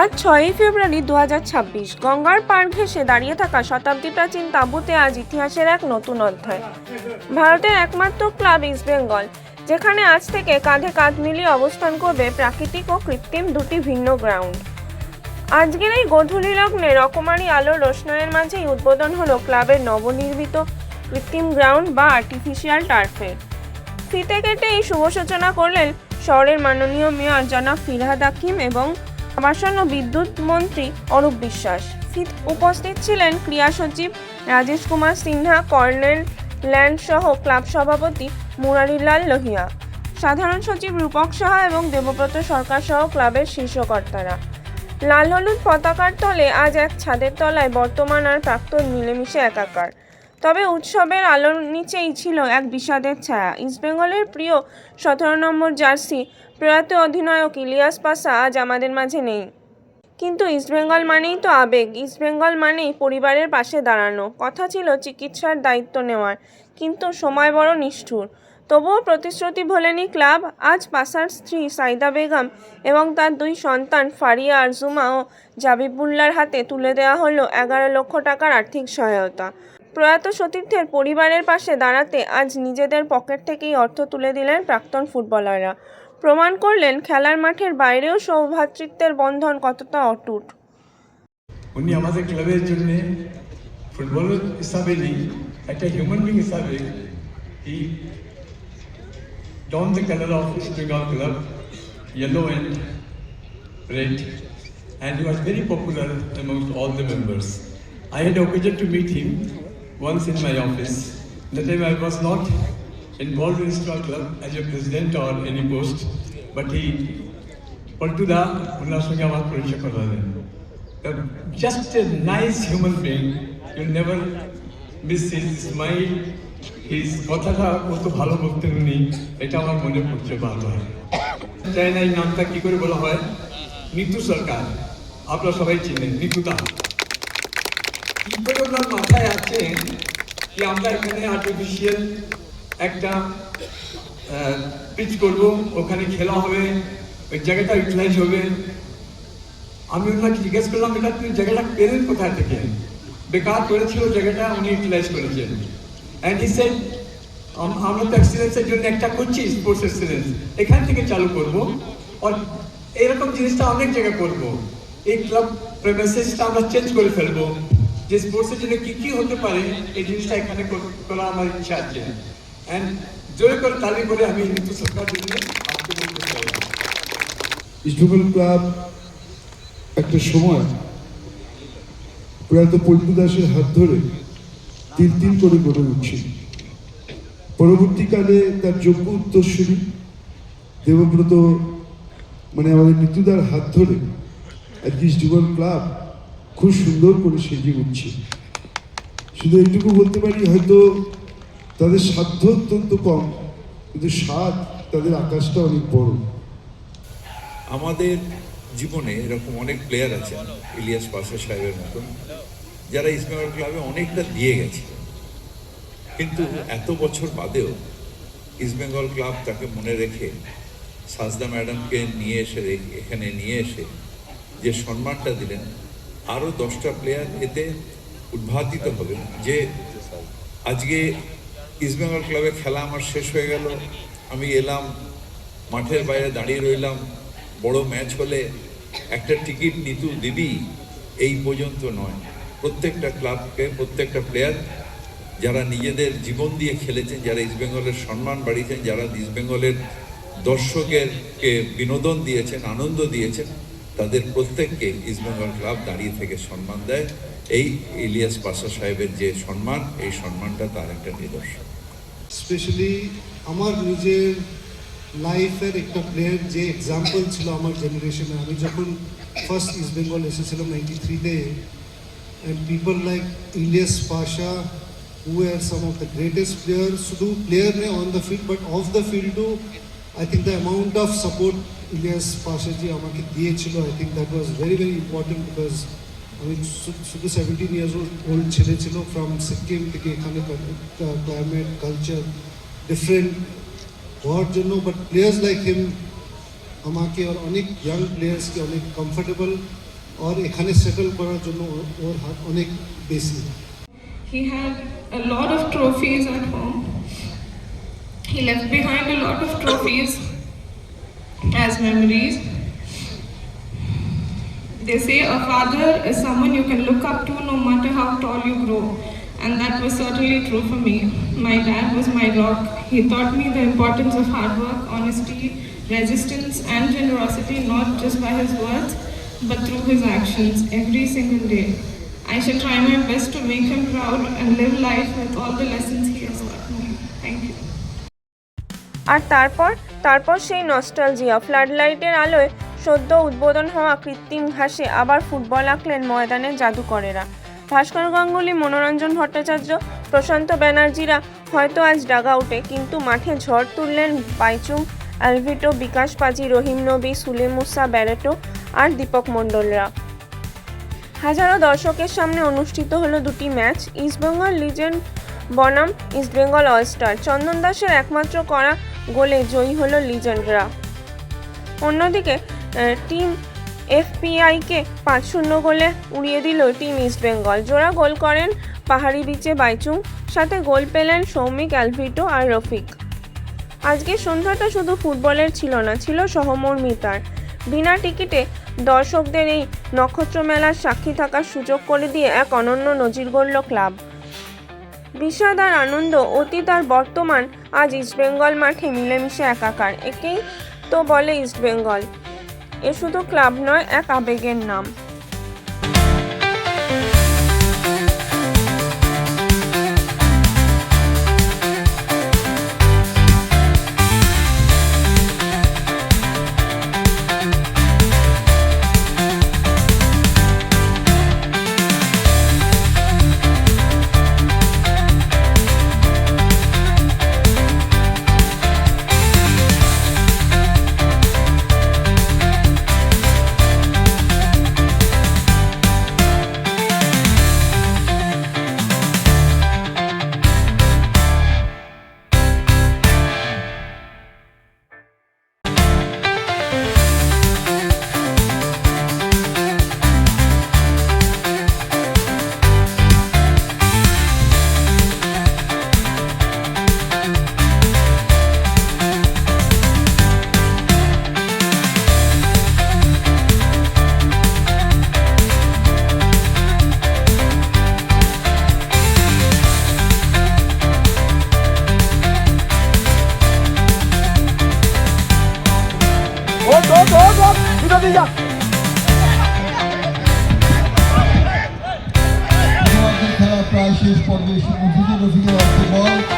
আজ ছয়ই ফেব্রুয়ারি দু গঙ্গার পাড় ঘেঁষে দাঁড়িয়ে থাকা শতাব্দী প্রাচীন তাঁবুতে আজ ইতিহাসের এক নতুন অধ্যায়। ভারতের একমাত্র ক্লাব ইস্টবেঙ্গল যেখানে আজ থেকে কাঁধে কাঁধ মিলিয়ে অবস্থান করবে প্রাকৃতিক ও কৃত্রিম দুটি ভিন্ন গ্রাউন্ড। আজকের এই গধূলি লগ্নে রকমারি আলো রোশনায়ের মাঝেই উদ্বোধন হলো ক্লাবের নবনির্মিত কৃত্রিম গ্রাউন্ড বা আর্টিফিশিয়াল টার্ফের ফিতে কেটে এই শুভ সূচনা করলেন শহরের মাননীয় মেয়র জনাব ফিরহাদ হাকিম এবং আবাসন ও বিদ্যুৎ মন্ত্রী অরূপ বিশ্বাস। উপস্থিত ছিলেন ক্রিয়া সচিব রাজেশ কুমার সিনহা, কর্নেল ল্যান্ড সহ ক্লাব সভাপতি মুরারিলাল লোহিয়া। সাধারণ সচিব রূপক সাহা এবং দেবব্রত সরকার সহ ক্লাবের শীর্ষকর্তারা। লাল হলুদ পতাকার তলে আজ এক ছাদের তলায় বর্তমান আর প্রাক্তন মিলেমিশে একাকার। তবে উৎসবের আলোর নিচেই ছিল এক বিষাদের ছায়া। ইস্টবেঙ্গলের প্রিয় সতেরো নম্বর জার্সি প্রয়াত অধিনায়ক ইলিয়াস পাসা আজ আমাদের মাঝে নেই। কিন্তু ইস্টবেঙ্গল মানেই তো আবেগ। ইস্টবেঙ্গল মানেই পরিবারের পাশে দাঁড়ানো। কথা ছিল চিকিৎসার দায়িত্ব নেওয়ার, কিন্তু সময় বড় নিষ্ঠুর। তবুও প্রতিশ্রুতি ভোলেনি ক্লাব। আজ পাসার স্ত্রী সাইদা বেগম এবং তার দুই সন্তান ফারিয়া আরজুমা ও জাবিবুল্লার হাতে তুলে দেওয়া হলো এগারো লক্ষ টাকার আর্থিক সহায়তা। প্রয়াত সতীর্থের পরিবারের পাশে দাঁড়াতে আজ নিজেদের পকেট থেকেই অর্থ তুলে দিলেন প্রাক্তন ফুটবলাররা। প্রমাণ করলেন খেলার মাঠের বাইরেও সৌভ্রাতৃত্বের বন্ধন কতটা অটুট। উনি আমাদের ক্লাবের জন্য ফুটবলার হিসাবে নেই, একটা হিউম্যান বিং হিসাবে don the colour of east club he was very popular amongst all the members. I had occasion to meet him. Once in my office. That time I was not involved in Star Club as a president or any post, but he পল্টুদা ওনার সঙ্গে আমার পরিচয় করা করালেন just a nice human being you never miss his smile his কথাটা কত ভালো বলতেন উনি এটা আমার মনে পড়ছে বারবার। চাই না এই নামটা কি করে বলা হয়? নিতু সরকার আপনারা সবাই চিনেন নিতুদা কি মাথায় আছে কি আমরা এখানে আর্টিফিশিয়াল একটা পিচ করব, ওখানে খেলা হবে, ওই জায়গাটা ইউটিলাইজ হবে। আমি ওনাকে জিজ্ঞেস করলাম এটা তুই জায়গাটা পেলেন কোথা থেকে? বেকার করেছিল জায়গাটা, উনি ইউটিলাইজ করেছেন অ্যান্ড হি সেড আমরা তো এক্সিলেন্সের জন্য একটা করছি স্পোর্টস এক্সিলেন্স এখান থেকে চালু করব। আর এরকম জিনিসটা অনেক জায়গায় করব। এই ক্লাব প্রেমেসেসটা আমরা চেঞ্জ করে ফেলব। যে স্পোর্টসের জন্য কি কি হতে পারে, এই জিনিসটা এখানে করা আমার ইচ্ছা আছে জোরে করে তালি করে আমি সরকার ক্লাব একটা সময় প্রয়াত দাসের হাত ধরে তিল তিল করে গড়ে উঠছে। পরবর্তীকালে তার যোগ্য উত্তরসূরি দেবব্রত মানে আমাদের মৃত্যুদার হাত ধরে আজকে ইস্টবেঙ্গল ক্লাব খুব সুন্দর করে সেজে উঠছে শুধু এইটুকু বলতে পারি, হয়তো তাদের সাধ্য অত্যন্ত কম, কিন্তু স্বাদ তাদের আকাশটা অনেক বড়। আমাদের জীবনে এরকম অনেক প্লেয়ার আছেন ইলিয়াস পাশা সাহেবের মতন, যারা ইসমাইল ক্লাবে অনেকটা দিয়ে গেছে। কিন্তু এত বছর বাদেও ইস্টবেঙ্গল ক্লাব তাকে মনে রেখে, সাজদা ম্যাডামকে নিয়ে এসে, এখানে নিয়ে এসে যে সম্মানটা দিলেন আরও দশটা প্লেয়ার এতে উদ্ভাতিত হবে। যে আজকে ইস্টবেঙ্গল ক্লাবে খেলা আমার শেষ হয়ে গেল। আমি এলাম, মাঠের বাইরে দাঁড়িয়ে রইলাম। বড় ম্যাচ হলে একটা টিকিট নিতু দিবি, এই পর্যন্ত নয়। প্রত্যেকটা ক্লাবকে প্রত্যেকটা প্লেয়ার যারা নিজেদের জীবন দিয়ে খেলেছেন, যারা ইস্টবেঙ্গলের সম্মান বাড়িয়েছেন, যারা ইস্টবেঙ্গলের দর্শকেরকে বিনোদন দিয়েছেন, আনন্দ দিয়েছেন তাদের প্রত্যেককে ইস্টবেঙ্গল ক্লাব দাঁড়িয়ে থেকে সম্মান দেয়। এই ইলিয়াস পাশা সাহেবের যে সম্মান, এই সম্মানটা তার একটা নিদর্শন। স্পেশালি আমার নিজের লাইফের একটা প্লেয়ার যে এক্সাম্পল ছিল আমার জেনারেশনে আমি যখন ফার্স্ট ইস্ট বেঙ্গল এসেছিলাম নাইনটি থ্রিতে and people like Ilias Pasha who are some of the greatest player শুধু প্লেয়ার নেই on the field but off the field too I think the amount of support Ilias পাশাজি আমাকে দিয়েছিল I think that was very very important because আমি শু- শুধু seventeen years old ছেলে ছিল from Sikkim থেকে এখানে ক্লাইমেট কালচার ডিফারেন্ট হওয়ার জন্য বাট প্লেয়ার্স লাইক হিম আমাকে আর অনেক ইয়াং প্লেয়ার্সকে অনেক কমফোর্টেবল আর এখানে সেটেল করার জন্য ওর- ওর হাত অনেক বেশি He had a lot of trophies at home. He left behind a lot of trophies as memories. They say a father is someone you can look up to no matter how tall you grow. And that was certainly true for me. My dad was my rock. He taught me the importance of hard work, honesty, resistance, and generosity, not just by his words, but through his actions every single day. I shall try my best to make him proud and live life with all the lessons he has taught me. আর তারপর তারপর সেই nostalgia flood লাইটের আলোয় সদ্য উদ্বোধন হওয়া কৃত্রিম ঘাসে আবার ফুটবল আঁকলেন ময়দানের জাদুকরেরা। ভাস্কর গাঙ্গুলি, মনোরঞ্জন ভট্টাচার্য, প্রশান্ত ব্যানার্জিরা হয়তো আজ ডাগ আউটে কিন্তু মাঠে ঝড় তুললেন বাইচুং অ্যালভিটো বিকাশ পাজি, রহিম নবী, সুলে মুসা, ব্যারেটো আর দীপক মণ্ডলরা। হাজারো দর্শকের সামনে অনুষ্ঠিত হলো দুটি ম্যাচ, ইস্টবেঙ্গল লিজেন্ড বনাম, ইস্টবেঙ্গল অলস্টার। চন্দন দাসের একমাত্র করা গোলে জয়ী হলো লিজেন্ডরা। অন্যদিকে টিম এফপিআইকে পাঁচ শূন্য গোলে উড়িয়ে দিল টিম ইস্টবেঙ্গল জোড়া গোল করেন পাহাড়ি বিচে বাইচুং, সাথে গোল পেলেন সৌমিক, অ্যালভিটো আর রফিক। আজকে সন্ধ্যাটা শুধু ফুটবলের ছিল না, ছিল সহমর্মিতার বিনা টিকিটে দর্শকদের এই নক্ষত্র মেলার সাক্ষী থাকার সুযোগ করে দিয়ে এক অনন্য নজির গড়ল ক্লাব। বিষাদ আর আনন্দ, অতীত আর বর্তমান, আজ ইস্টবেঙ্গল মাঠে মিলেমিশে একাকার। একেই তো বলে ইস্টবেঙ্গল এ শুধু ক্লাব নয়, এক আবেগের নাম। খেলা প্রায় শেষ পর্যায়ে এসে পৌঁছেছে রফিকের অর্থ